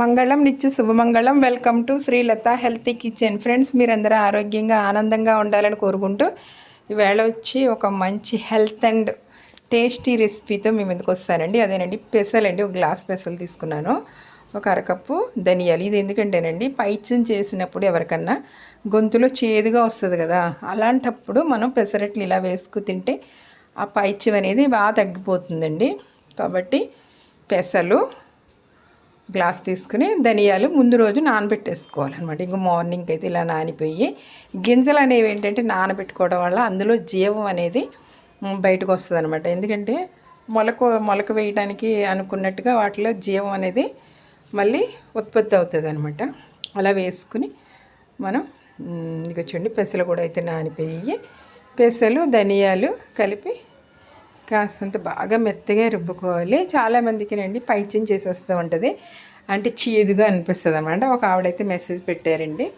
మంగళం నిత్య శుభమంగళం. Welcome to Srilatha healthy kitchen friends మీరందరూ ఆరోగ్యంగా ఆనందంగా ఉండాలని కోరుకుంటూ ఈవేళ వచ్చి ఒక మంచి హెల్త్ అండ్ టేస్టీ రెసిపీతో మీ ముందుకు వస్తానండి. అదేనండి పెసలండి ఒక గ్లాస్ పెసలు తీసుకున్నాను. ఒక అరకప్పు ధనియాలు. ఇది ఎందుకంటేనండి పైచ్యం చేసినప్పుడు ఎవరికన్నా గొంతులో చేదుగా వస్తుంది కదా. అలాంటప్పుడు మనం పెసరట్లు ఇలా వేసుకు తింటే ఆ పైచ్యం అనేది బాగా తగ్గిపోతుందండి. కాబట్టి పెసలు గ్లాస్ తీసుకుని ధనియాలు ముందు రోజు నానబెట్టేసుకోవాలన్నమాట. ఇంక మార్నింగ్ అయితే ఇలా నానిపోయి గింజలు అనేవి ఏంటంటే నానబెట్టుకోవడం వల్ల అందులో జీవం అనేది బయటకు వస్తుంది అనమాట ఎందుకంటే మొలక మొలక వేయడానికి అనుకున్నట్టుగా వాటిలో జీవం అనేది మళ్ళీ ఉత్పత్తి అవుతుంది అనమాట అలా వేసుకుని మనం ఇక చూడండి పెసలు కూడా అయితే నానిపోయి పెసలు ధనియాలు కలిపి కాస్తంత బాగా మెత్తగా రుబ్బుకోవాలి. చాలామందికి నండి పైచ్యం చేసేస్తూ ఉంటుంది. అంటే చీదుగా అనిపిస్తుంది అనమాట ఒక ఆవిడైతే మెసేజ్ పెట్టారండి.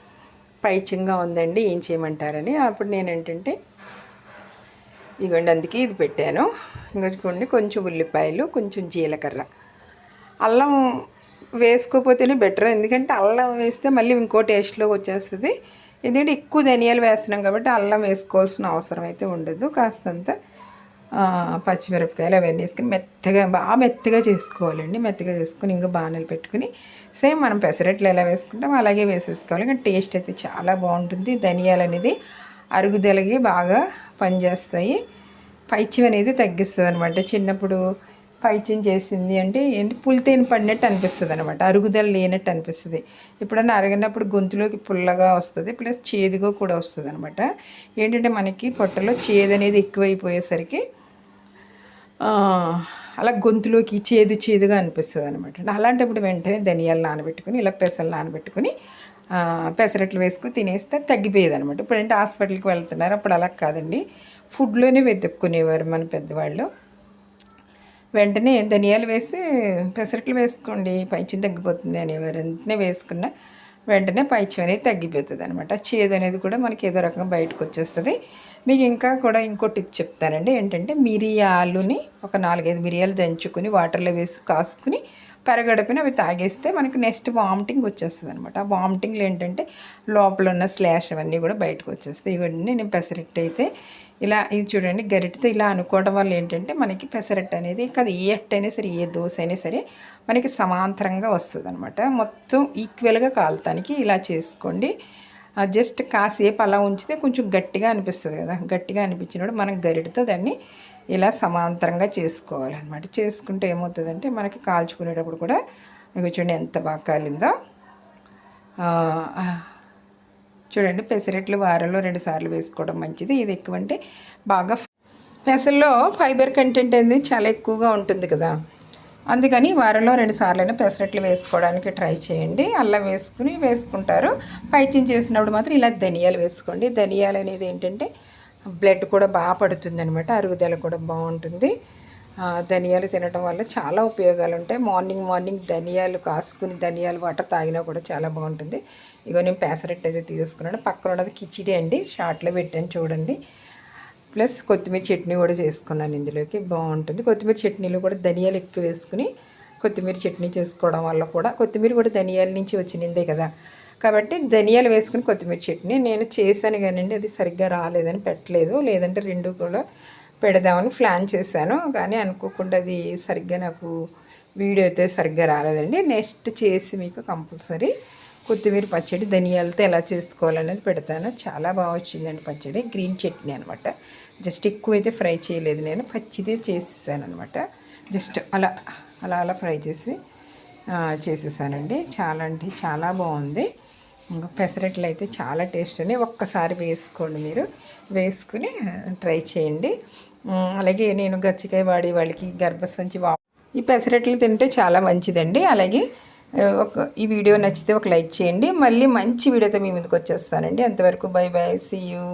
పైచ్యంగా ఉందండి ఏం చేయమంటారని. అప్పుడు నేను ఏంటంటే ఇగోండి అందుకే ఇది పెట్టాను. ఇంకొండి కొంచెం ఉల్లిపాయలు కొంచెం జీలకర్ర. అల్లం వేసుకోపోతేనే బెటర్. ఎందుకంటే అల్లం వేస్తే మళ్ళీ ఇంకో టేస్ట్లోకి వచ్చేస్తుంది. ఎందుకంటే ఎక్కువ ధనియాలు వేస్తున్నాం కాబట్టి అల్లం వేసుకోవాల్సిన అవసరం అయితే ఉండదు. కాస్తంత పచ్చిమిరపకాయలు అవన్నీ వేసుకుని మెత్తగా బాగా మెత్తగా చేసుకోవాలండి. మెత్తగా చేసుకుని ఇంకా బాణలు పెట్టుకుని సేమ్ మనం పెసరట్లు ఎలా వేసుకుంటాం అలాగే వేసేసుకోవాలి. కానీ టేస్ట్ అయితే చాలా బాగుంటుంది. ధనియాలు అనేది అరుగుదలకి బాగా పనిచేస్తాయి. పైచ్యం అనేది తగ్గిస్తుంది అనమాట చిన్నప్పుడు పైచ్యం చేసింది అంటే ఏంటి? పులితేను పడినట్టు అనిపిస్తుంది అనమాట అరుగుదల లేనట్టు అనిపిస్తుంది. ఎప్పుడన్నా అరగినప్పుడు గొంతులోకి పుల్లగా వస్తుంది ప్లస్ చేదుగా కూడా వస్తుంది అనమాట ఏంటంటే మనకి పొట్టలో చేదు అనేది ఎక్కువైపోయేసరికి అలా గొంతులోకి చేదు చేదుగా అనిపిస్తుంది అనమాట అలాంటప్పుడు వెంటనే ధనియాలు నానబెట్టుకుని ఇలా పెసలు నానబెట్టుకుని పెసరట్లు వేసుకుని తినేస్తే తగ్గిపోయేది అనమాట ఇప్పుడంటే హాస్పిటల్కి వెళ్తున్నారు అప్పుడు అలా కాదండి. ఫుడ్లోనే వెతుక్కునేవారు మన పెద్దవాళ్ళు. వెంటనే ధనియాలు వేసి పెసరట్లు వేసుకోండి. పైచ్యం తగ్గిపోతుంది అని వెంటనే వేసుకున్న వెంటనే పైచ్యం అనేది తగ్గిపోతుంది అనమాట చేదు అనేది కూడా మనకి ఏదో రకంగా బయటకు వచ్చేస్తుంది. మీకు ఇంకా కూడా ఇంకో టిప్ చెప్తానండి. ఏంటంటే మిరియాలుని ఒక నాలుగైదు మిరియాలు దంచుకుని వాటర్లో వేసి కాసుకుని పెరగడపిన అవి తాగేస్తే మనకి నెక్స్ట్ వామిటింగ్ వచ్చేస్తుంది అనమాట ఆ వామిటింగ్లో ఏంటంటే లోపల ఉన్న స్లాష్ అవన్నీ కూడా బయటకు వచ్చేస్తాయి. ఇవన్నీ నేను పెసరెట్ అయితే ఇలా ఇది చూడండి గరిటతో ఇలా అనుకోవడం వల్ల ఏంటంటే మనకి పెసరట్టు అనేది కాదు ఏ అట్టు అయినా సరే ఏ దోశ అయినా సరే మనకి సమాంతరంగా వస్తుంది అనమాట మొత్తం ఈక్వల్గా కాలుతానికి ఇలా చేసుకోండి. జస్ట్ కాసేపు అలా ఉంచితే కొంచెం గట్టిగా అనిపిస్తుంది కదా. గట్టిగా అనిపించినప్పుడు మనం గరిటతో దాన్ని ఇలా సమాంతరంగా చేసుకోవాలన్నమాట. చేసుకుంటే ఏమవుతుందంటే మనకి కాల్చుకునేటప్పుడు కూడా ఇక చూడండి ఎంత బాగా కాలిందో. చూడండి పెసరట్లు వారంలో రెండు సార్లు వేసుకోవడం మంచిది. ఇది ఎక్కువ అంటే బాగా పెసల్లో ఫైబర్ కంటెంట్ అనేది చాలా ఎక్కువగా ఉంటుంది కదా. అందుకని వారంలో రెండు సార్లైనా పెసరట్లు వేసుకోవడానికి ట్రై చేయండి. అల్లం వేసుకుని వేసుకుంటారు. పైచింగ్ చేసినప్పుడు మాత్రం ఇలా ధనియాలు వేసుకోండి. ధనియాలు అనేది ఏంటంటే బ్లడ్ కూడా బాగా పడుతుంది అనమాట అరుగుదల కూడా బాగుంటుంది. ధనియాలు తినడం వల్ల చాలా ఉపయోగాలు ఉంటాయి మార్నింగ్ మార్నింగ్ ధనియాలు కాసుకుని ధనియాలు వాటర్ తాగినా కూడా చాలా బాగుంటుంది. ఇగో నేను పెసరెట్ అయితే తీసుకున్నాను. పక్కన ఉన్నది కిచిడి అండి. షార్ట్లో పెట్టాను చూడండి. ప్లస్ కొత్తిమీర చట్నీ కూడా చేసుకున్నాను ఇందులోకి. బాగుంటుంది. కొత్తిమీర చట్నీలో కూడా ధనియాలు ఎక్కువ వేసుకుని కొత్తిమీర చట్నీ చేసుకోవడం వల్ల కూడా కొత్తిమీర కూడా ధనియాల నుంచి వచ్చిందే కదా. కాబట్టి ధనియాలు వేసుకుని కొత్తిమీర చట్నీ. నేను చేశాను కానండి అది సరిగ్గా రాలేదని పెట్టలేదు. లేదంటే రెండు కూడా పెడదామని ప్లాన్ చేశాను. కానీ అనుకోకుండా అది సరిగ్గా నాకు వీడియో అయితే సరిగ్గా రాలేదండి. నెక్స్ట్ చేసి మీకు కంపల్సరీ కొత్తిమీర పచ్చడి ధనియాలతో ఎలా చేసుకోవాలనేది పెడతాను. చాలా బాగా వచ్చిందండి పచ్చడి. గ్రీన్ చట్నీ అనమాట జస్ట్ ఎక్కువ అయితే ఫ్రై చేయలేదు నేను. పచ్చిదే చేసేసాను అనమాట జస్ట్ అలా అలా అలా ఫ్రై చేసి చేసేసానండి. చాలా అంటే చాలా బాగుంది. ఇంకా పెసరట్లు అయితే చాలా టేస్ట్ అని ఒక్కసారి వేసుకోండి మీరు. వేసుకుని ట్రై చేయండి. అలాగే నేను గచ్చికాయ వాడి వాళ్ళకి గర్భసంచి వా ఈ పెసరట్లు తింటే చాలా మంచిదండి. అలాగే ఒక ఈ వీడియో నచ్చితే ఒక లైక్ చేయండి. మళ్ళీ మంచి వీడియోతో మీ ముందుకు వచ్చేస్తానండి. అంతవరకు బై బై సీ యూ